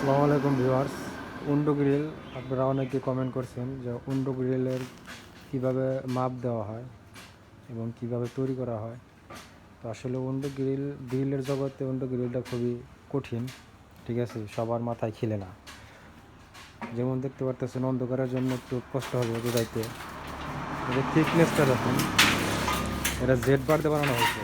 আসসালামু আলাইকুম viewers. Undo grill, আপনারা অনেকে কমেন্ট করছেন যে উন্ডো গ্রিলের কীভাবে মাপ দেওয়া হয় এবং কীভাবে তৈরি করা হয়। তো আসলে উন্ডো গ্রিল, গ্রিলের জগতে উন্ডো গ্রিলটা খুবই কঠিন, ঠিক আছে? সবার মাথায় খেলে না। যেমন দেখতে পারতেছেন, অন্ধকারের জন্য একটু কষ্ট হবে বোঝাইতে। এদের থিকনেসটা দেখুন, এটা জেড দিয়ে বানানো হয়েছে।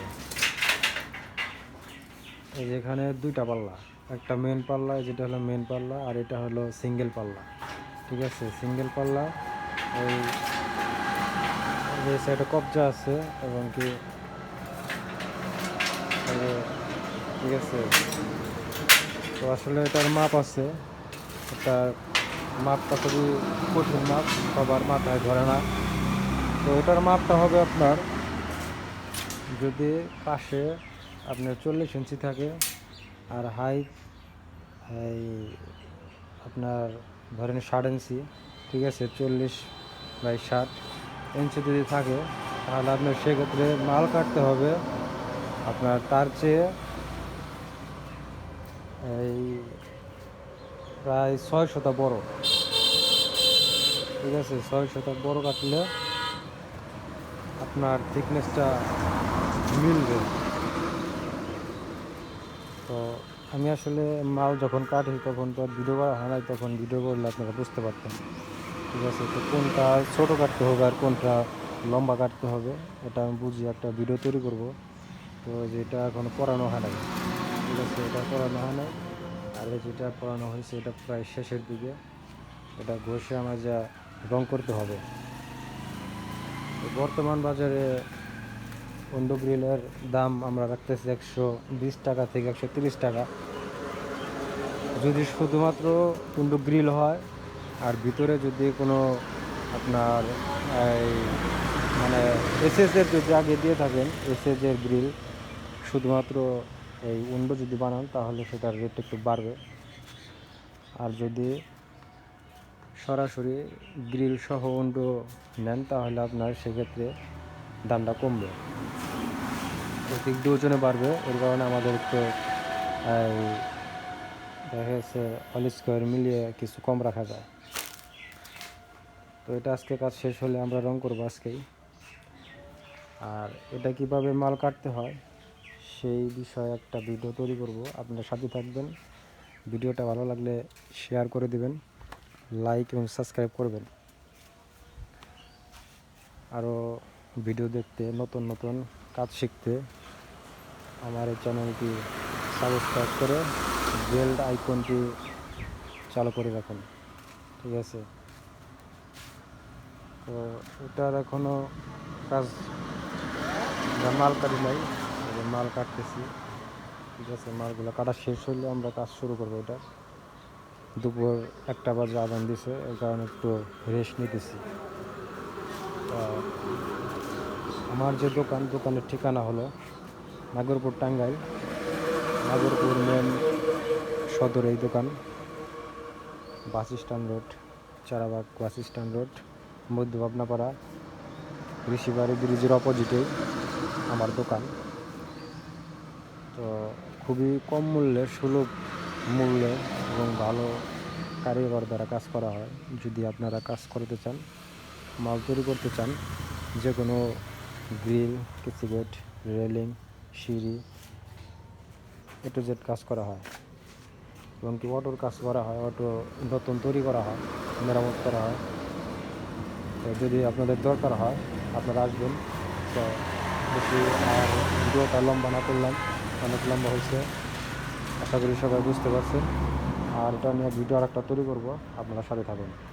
এই যে এখানে দুইটা পাল্লা। একটা মেন পাল্লা যেটা হলো মেন পাল্লা, আর এটা হলো সিঙ্গেল পাল্লা। ঠিক আছে? সিঙ্গেল পাল্লা ওই সাইডে কবজা আছে, এবং কি ঠিক আছে? তো আসলে এটার মাপ আছে। এটা মাপটা খুবই কঠিন মাপ, সবার মাথায় ধরে না। তো এটার মাপটা হবে আপনার, যদি পাশে আপনার চল্লিশ ইঞ্চি থাকে, আর হাইট এই আপনার ধরেন ষাট ইঞ্চি ঠিক আছে, চল্লিশ বাই ষাট ইঞ্চি যদি থাকে, তাহলে আপনার সেক্ষেত্রে মাল কাটতে হবে আপনার তার চেয়ে এই প্রায় ছয় শতা বড়। ঠিক আছে, ছয় শতা বড় কাটলে আপনার থিকনেসটা মিলবে। তো আমি আসলে মাল যখন কাটি, তখন তো আর ভিডিও করা হয় না তখন ভিডিও করলে আপনারা বুঝতে পারতেন। ঠিক আছে, তো কোনটা ছোটো কাটতে হবে আর কোনটা লম্বা কাটতে হবে, এটা আমি বুঝি একটা ভিডিও তৈরি করব। তো যেটা এখনও পড়ানো হয় না ঠিক আছে, এটা পড়ানো হয় না আর যেটা পড়ানো হয়েছে, এটা প্রায় শেষের দিকে। এটা ঘষে আমার যা রং করতে হবে। বর্তমান বাজারে অন্ড গ্রিলের দাম আমরা রাখতেছি একশো বিশ টাকা থেকে একশো তিরিশ টাকা। যদি শুধুমাত্র কুন্ডু গ্রিল হয়, আর ভিতরে যদি কোনো আপনার এই মানে এসএসের যদি আগে দিয়ে থাকেন এসএসের গ্রিল, শুধুমাত্র এই উন্ডো যদি বানান, তাহলে সেটার রেট একটু বাড়বে। আর যদি সরাসরি গ্রিল সহ উন্ডো নেন, তাহলে আপনার সেক্ষেত্রে দামটা কমবে। অধিক দিয়ে ওজনে বাড়বে এর কারণে আমাদের একটু দেখা যাচ্ছে অল স্কোয়ার মিলিয়ে কিছু কম রাখা যায়। তো এটা আজকে কাজ শেষ হলে আমরা রং করব আজকেই। আর এটা কীভাবে মাল কাটতে হয়, সেই বিষয়ে একটা ভিডিও তৈরি করব। আপনার সাথে থাকবেন, ভিডিওটা ভালো লাগলে শেয়ার করে দিবেন লাইক এবং সাবস্ক্রাইব করবেন। আরও ভিডিও দেখতে, নতুন নতুন কাজ শিখতে আমার এই চ্যানেলটি সাবস্ক্রাইব করে বেল আইকনটি চালু করে রাখুন। ঠিক আছে? তো এটার এখনও কাজ মাল কাটি নাই মাল কাটতেছি। ঠিক আছে, মালগুলো কাটা শেষ হলে আমরা কাজ শুরু করব এটা। দুপুর একটা বাজে আদান দিছে, এই কারণে একটু রেস্ট নিতেছি। আমার যে দোকান, দোকানের ঠিকানা হলো নাগরপুর টাঙ্গাইল, নাগরপুর মেন সদর এই দোকান, bus stand road, Charabag bus stand road, মধ্য ভাবনাপাড়া, ঋষিবাড়ি ব্রিজের অপোজিটেই আমার দোকান। তো খুবই কম মূল্যে, সুলভ মূল্যে এবং ভালো কারিগর দ্বারা কাজ করা হয়। যদি আপনারা কাজ করতে চান, মাল তৈরি করতে চান যে কোনো গ্রিল, কিচিগেট, রেলিং, সিঁড়ি, এ টু জেড কাজ করা হয়। এবং কি অটোর কাজ করা হয়, অটো নতুন তৈরি করা হয়, মেরামত করা হয়। তো যদি আপনাদের দরকার হয়, আপনারা আসবেন। তো বেশি আর ভিডিওটা লম্বা না করলাম, অনেক লম্বা হয়েছে। আশা করি সবাই বুঝতে পারছেন। আর এটা নিয়ে ভিডিও আর একটা তৈরি করব, আপনারা সাথে থাকুন।